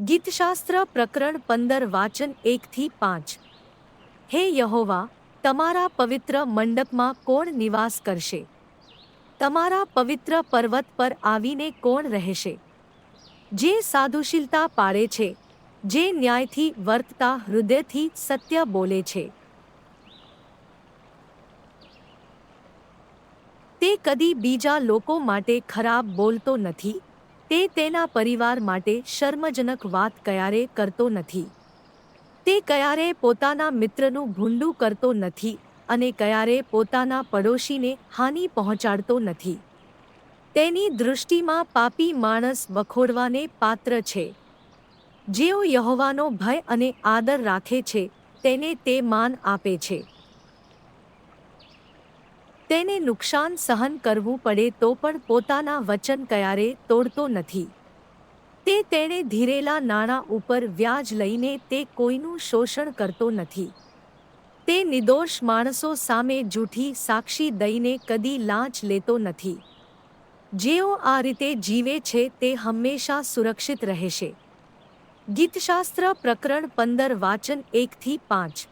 ગીતશાસ્ત્ર પ્રકરણ પંદર, વાચન એકથી પાંચ. હે યહોવા, તમારા પવિત્ર મંડપમાં કોણ નિવાસ કરશે? તમારા પવિત્ર પર્વત પર આવીને કોણ રહેશે? જે સાધુશીલતા પાળે છે, જે ન્યાયથી વર્તતા હૃદયથી સત્ય બોલે છે. તે કદી બીજા લોકો માટે ખરાબ બોલતો નથી? તે તેના પરિવાર માટે શર્મજનક વાત ક્યારે કરતો નથી. તે ક્યારે પોતાના મિત્રનું ભૂંડું કરતો નથી અને ક્યારે પોતાના પડોશીને હાનિ પહોંચાડતો નથી. તેની દૃષ્ટિમાં પાપી માણસ વખોડવાને પાત્ર છે. જેઓ યહોવાનો ભય અને આદર રાખે છે, તેને તે માન આપે છે. તેને નુકસાન સહન કરવું પડે તો પણ પોતાના વચન ક્યારે તોડતો નથી. તે તેણે ધીરેલા નાણાં ઉપર વ્યાજ લઈને તે કોઈનું શોષણ કરતો નથી. તે નિર્દોષ માણસો સામે જૂઠી સાક્ષી દઈને કદી લાંચ લેતો નથી. જેઓ આ રીતે જીવે છે તે હંમેશા સુરક્ષિત રહેશે. ગીતશાસ્ત્ર પ્રકરણ પંદર વાચન એકથી પાંચ.